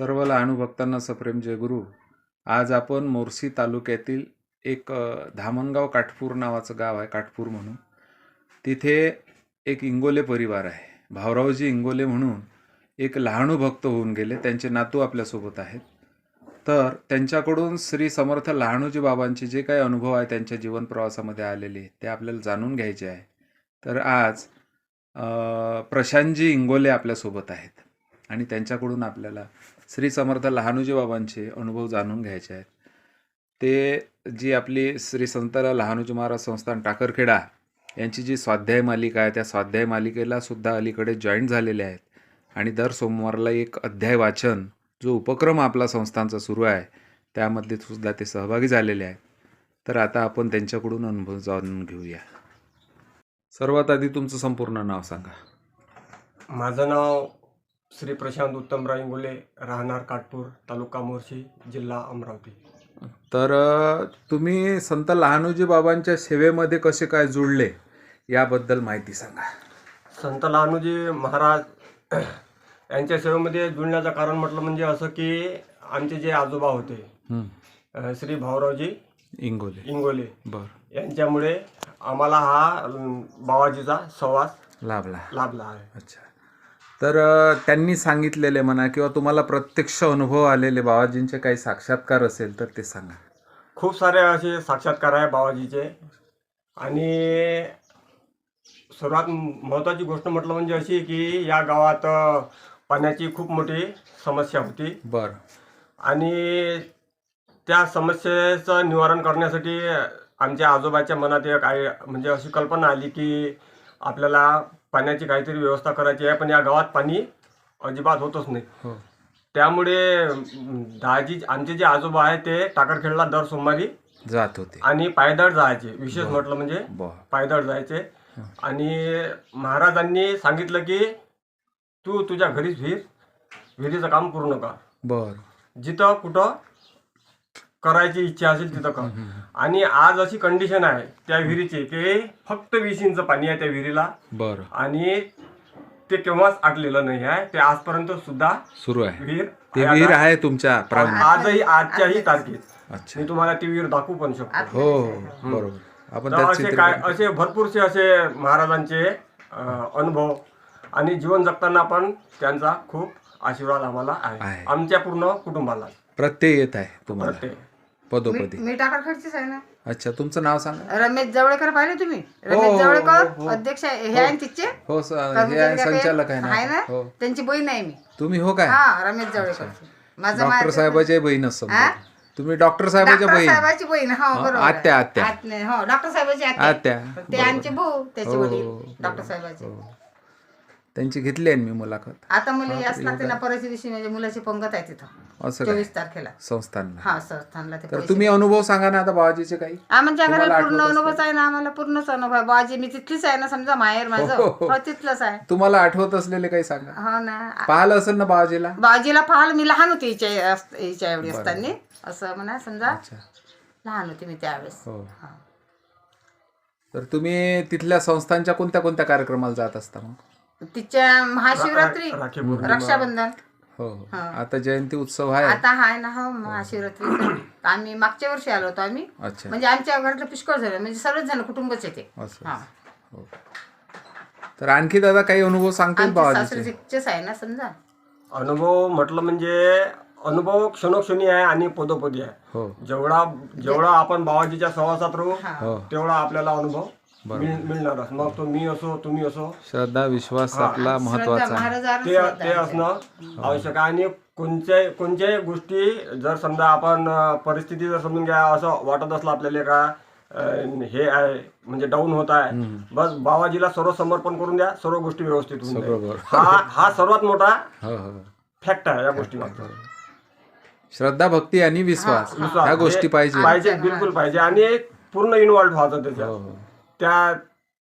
सर्व लहानू भक्तांना सप्रेम जयगुरु आज आपण मोर्शी तालुक्यातील एक धामणगाव काठपूर नावाचं गाव आहे काठपूर म्हणून. तिथे एक इंगोले परिवार आहे. भाऊरावजी इंगोले म्हणून एक लहानू भक्त होऊन गेले. त्यांचे नातू आपल्यासोबत आहेत. तर त्यांच्याकडून श्री समर्थ लहानूजी बाबांचे जे काही अनुभव आहे त्यांच्या जीवन प्रवासामध्ये आलेले ते आपल्याला जाणून घ्यायचे आहे. तर आज प्रशांतजी इंगोले आपल्यासोबत आहेत. आणि त्यांच्याकडून आपल्याला श्री समर्थ लहानूजी बाबांचे अनुभव जाणून घ्यायचे आहेत. ते जी आपली श्री संत लहानूजी महाराज संस्थान टाकरखेडा यांची जी स्वाध्याय मालिका आहे त्या स्वाध्याय मालिकेला सुद्धा अलीकडे जॉईंट झालेले आहेत. आणि दर सोमवारला एक अध्याय वाचन जो उपक्रम आपला संस्थांचा सुरू आहे त्यामध्ये सुद्धा ते सहभागी झालेले आहेत. तर आता आपण त्यांच्याकडून अनुभव जाणून घेऊया. सर्वात आधी तुमचं संपूर्ण नाव सांगा. माझं नाव श्री प्रशांत उत्तमराव इंगोले राहणार काटपूर तालुका मोर्शी जिल्हा अमरावती. तर तुम्ही संत लहानूजी बाबांच्या सेवेमध्ये कसे काय जुळले याबद्दल माहिती सांगा. संत लहानूजी महाराज यांच्या सेवेमध्ये जुळण्याचं कारण म्हटलं म्हणजे असं की आमचे जे आजोबा होते अ, श्री भाऊरावजी इंगोले. इंगोले बर. यांच्यामुळे आम्हाला हा अम, बाबाजीचा सहवास लाभला. लाभला आहे. अच्छा. तर त्यांनी सांगितलेले म्हणा किंवा तुम्हाला प्रत्यक्ष अनुभव आलेले बाबाजींचे काही साक्षात्कार असेल तर ते सांगा. खूप सारे असे साक्षात्कार आहे बाबाजीचे. आणि सर्वात महत्त्वाची गोष्ट म्हटलं म्हणजे अशी की या गावात पाण्याची खूप मोठी समस्या होती. बर. आणि त्या समस्येचं निवारण करण्यासाठी आमच्या आजोबाच्या मनात एक आहे म्हणजे अशी कल्पना आली की आपल्याला पाण्याची काहीतरी व्यवस्था करायची आहे पण या गावात पाणी अजिबात होतच नाही. हो. त्यामुळे दाजी आमचे जे आजोबा आहे ते टाकरखेडला दर सोमवारी जात होते. आणि पायदळ जायचे. विशेष म्हटलं म्हणजे पायदळ जायचे. आणि महाराजांनी सांगितलं की तू तुझ्या घरीच विहीर विहिरीचं काम पूर्ण कर बर. जिथं कुठं करायची इच्छा असेल तिथं कर आणि आज अशी कंडिशन आहे त्या विहिरीची की फक्त वीस इंच पाणी आहे त्या विहिरीला. बर. आणि ते केव्हाच आटलेलं नाही आहे. ते आजपर्यंत सुद्धा सुरू आहे. विहीर ते विहीर आहे. तुमच्या प्रांगणात आजही आजच्याही तारखेत. अच्छा. मी तुम्हाला ती विहीर दाखवू पण शकतो. हो हो बरोबर. आपण तर त्यात असे काय असे भरपूरसे असे महाराजांचे अं, अनुभव आणि जीवन जगताना पण त्यांचा खूप आशीर्वाद आम्हाला आहे. आहे. आमच्या पूर्ण कुटुंबाला. प्रत्यय येत आहे तुम्हाला. प्रत्येक पदोपदी. मी टाकरखेडचीच आहे ना. अच्छा तुमचं नाव सांगा. रमेश जवळेकर पाहिले तुम्ही? हो, रमेश हो, जवळेकर हो, हो. अध्यक्ष आहे. हे आहे ना तिचे हो स- हे आहे संचालक आहे ना. हो. त्यांची बहीण आहे मी. तुम्ही हो काय? हा रमेश जवळेकर. माझं डॉक्टर माझं- साहेबाची बहीणच समजा हा? तुम्ही डॉक्टर साहेबाच्या डॉक्टर बहीण? साहेबाची बहीण हो बरोबर. आत्या. आत्या. आत्या, हो डॉक्टर साहेबाची आत्या, ते बरोबर. आमचे भाऊ त्याचे हो, वडील हो, डॉक्टर साहेबाचे. हो. त्यांची घेतली आहे मी मुलाखत? आता मला याच लागते ना परवाच्या दिवशी म्हणजे मुलाची पंगत आहे तिथं. असं काय? चोवीस तारखेला. संस्थांना हा संस्थानला ते तर पैसे तुम्ही अनुभव सांगा ना आता बाबाजीचे काही. आमच्या घरात तुम्हाला पूर्ण आठवत अनुभव आहे ना आम्हाला पूर्णच अनुभव. आहे बाजी मी तिथलीच आहे ना समजा माहेर माझं. हो, हो. हो तिथलंच आहे. तुम्हाला आठवत असलेले काही सांगा. हो ना. पाहिलं असेल ना बाबाजीला? बाजीला पाहाल मी लहान होती हिच्या अस- हिच्या एवढी असताना. असं म्हणा समजा. अच्छा. लहान होती मी त्यावेळेस. हो. हा. तर तुम्ही तिथल्या संस्थांच्या कोणत्या कोणत्या कार्यक्रमाला जात असता मग? तिच्या महाशिवरात्री राखी पौर्णिमा. रक्षाबंधन. हो हो. आता जयंती उत्सव आहे. आता हाय ना हो महाशिवरात्री आम्ही मागच्या वर्षी आलो होतो आम्ही. अच्छा. म्हणजे आमच्या घरातलं पुष्कळ झालं. म्हणजे सर्वच जण कुटुंबच येते असं हा. हो. तर आणखी दादा काही अनुभव सांगतील आमचे बाबाजीचे? सासरे तिथचेच आहे ना समजा? अनुभव म्हटलं म्हणजे अनुभव क्षणोक्षणी आहे आणि पदोपदी आहे. हो. जेवढा जेवढा आपण बाबाजीच्या सहवासात राहू हो. तेवढा आपल्याला अनुभव. मिळ- मिळणारच मग तो मी असो तुम्ही असो. श्रद्धा विश्वास आपला महत्त्वाचा आहे. ते ते. असणं आवश्यक आहे. आणि कोणत्याही कोणत्याही गोष्टी जर समजा आपण अं, परिस्थिती जर समजून घ्या असं वाटत असलं आपल्याला का अं, हे आहे म्हणजे डाऊन होत आहे. बस बाबाजीला सर्व समर्पण करून द्या. सर्व गोष्टी व्यवस्थित होऊन जाईल. बरोबर. हा हा सर्वात मोठा हो हो. फॅक्ट आहे या गोष्टी मागचा श्रद्धा भक्ती आणि विश्वास ह्या गोष्टी पाहिजे. पाहिजे बिलकुल पाहिजे. आणि पूर्ण इन्व्हॉल्व व्हायचं त्याच्यात. हो हो. त्या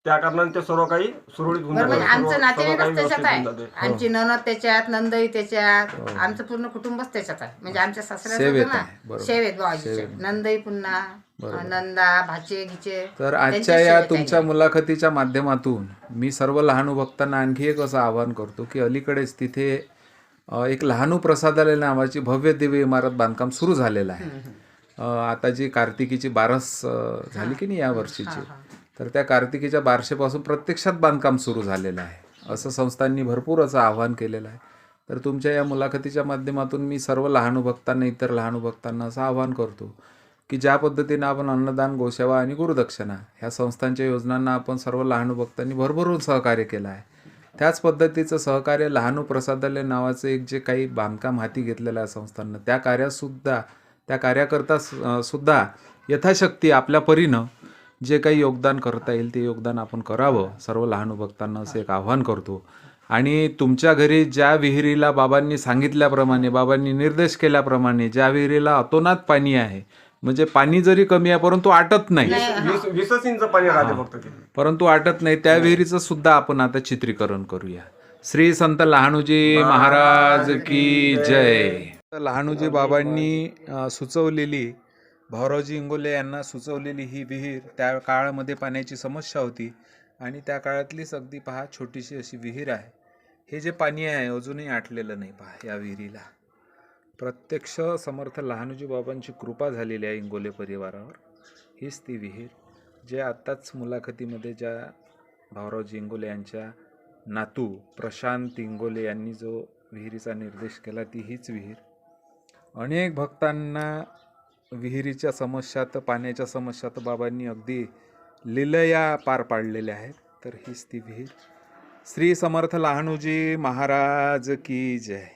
त्या कारणाने ते सर्व काही सुरळीत होऊन बरं जातं. म्हणजे आमचं सर्व- सर्व नातेवाईकच काही त्याच्यात व्यवस्थित होऊन आहे जाते. आमची ननद त्याच्यात नंदई त्याच्यात आमचं पूर्ण कुटुंबच त्याच्यात आहे. म्हणजे आमच्या सासऱ्याचं सेवेत होतं आहे, बरोबर. ना शेवेत बाबाजीचे नंदई पुन्हा नंदा भाचे गिचे. तर आजच्या या सेवेत. तुमच्या मुलाखतीच्या माध्यमातून मी सर्व लहान भक्तांना आणखी एक असं आवाहन करतो की अलीकडेच तिथे अ, एक लहानू प्रसादालय नावाची भव्य दिव्य इमारत बांधकाम सुरू झालेलं आहे. अ, आता जी कार्तिकीची बारस अ, झाली की नाही या वर्षीची? तर त्या कार्तिकीच्या बारशेपासून प्रत्यक्षात बांधकाम सुरू झालेलं आहे. असं संस्थांनी भरपूर असं आव्हान केलेलं आहे. तर तुमच्या या मुलाखतीच्या माध्यमातून मी सर्व लहानू भक्तांना इतर लहानू भक्तांना असं आव्हान करतो की ज्या पद्धतीनं आपण अन्नदान गोसेवा आणि गुरुदक्षिणा ह्या संस्थांच्या योजनांना आपण सर्व लहानू भक्तांनी भरभरून सहकार्य केलं आहे. त्याच पद्धतीचं सहकार्य लहानू प्रसादालय नावाचं एक जे काही बांधकाम हाती घेतलेलं आहे संस्थांना त्या कार्यातसुद्धा त्या कार्याकरता सुद्धा यथाशक्ती आपल्या परीनं जे काही योगदान करता येईल ते योगदान आपण करावं. सर्व लहानू भक्तांना असं एक आव्हान करतो. आणि तुमच्या घरी ज्या विहिरीला बाबांनी सांगितल्याप्रमाणे बाबांनी निर्देश केल्याप्रमाणे ज्या विहिरीला अतोनात पाणी आहे म्हणजे पाणी जरी कमी आहे परंतु आटत नाही. परंतु आटत नाही. त्या विहिरीचं सुद्धा आपण आता चित्रीकरण करूया. श्री संत लहानूजी महाराज की जय. लहानूजी बाबांनी सुचवलेली भाऊरावजी इंगोले यांना सुचवलेली ही विहीर त्या काळामध्ये पाण्याची समस्या होती आणि त्या काळातलीच अगदी पहा छोटीशी अशी विहीर आहे. हे जे पाणी आहे अजूनही आटलेलं नाही पहा या विहिरीला. प्रत्यक्ष समर्थ लहानूजी बाबांची कृपा झालेली आहे इंगोले परिवारावर. हीच ती विहीर जे आत्ताच मुलाखतीमध्ये ज्या भाऊरावजी इंगोले यांच्या नातू प्रशांत इंगोले यांनी जो विहिरीचा निर्देश केला ती हीच विहीर. अनेक भक्तांना विहिरीच्या समस्यात पाण्याच्या समस्यात बाबांनी अगदी लिलया पार पाडलेल्या आहेत. तर हीच ती विहीर. श्री समर्थ लहानूजी महाराज की जय.